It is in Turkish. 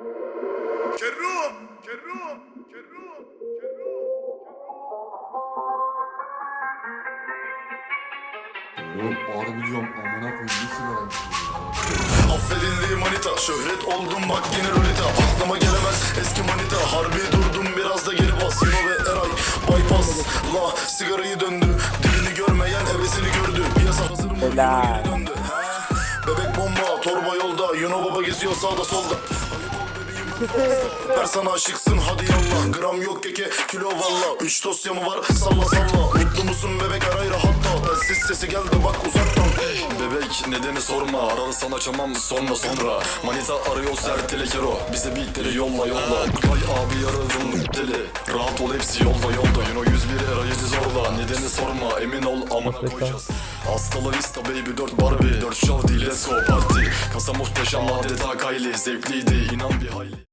Kerro! Kerro! Kerro! Kerro! Oğlum harbi diyorum amına koyayım içiyor ya. Affedildi manita Şöhret oldum bak yine ruleta Aklıma gelemez eski manita Harbi durdum biraz da geri bas Yino ve Eray bypass La sigarayı döndü Dilini görmeyen ebesini gördü Piyasa hazır mı? Yino geri döndü He? Bebek bomba torba yolda Yuno baba geziyor sağda solda Ver sana aşıksın hadi yallah. Gram yok keke kilo valla. Üç dosya mı var? Salla salla. Mutlu musun bebek? Aray rahatla. Telsiz sesi geldi bak uzaktan. Bebek nedeni sorma. Ararsan açamam sonra sonra. Manita arıyor sert telekero Bize beatleri yolla yolla. Kay abi yaradım deli. Rahat ol hepsi yolda yolda. Yuno 101 arayıcı zorla. Nedeni sorma emin ol amına koyacağız. Hasta la vista baby 4 Barbie. 4 şov değil let's go party. Kasa muhteşem adeta Kylie Zevkliydi inan bir hayli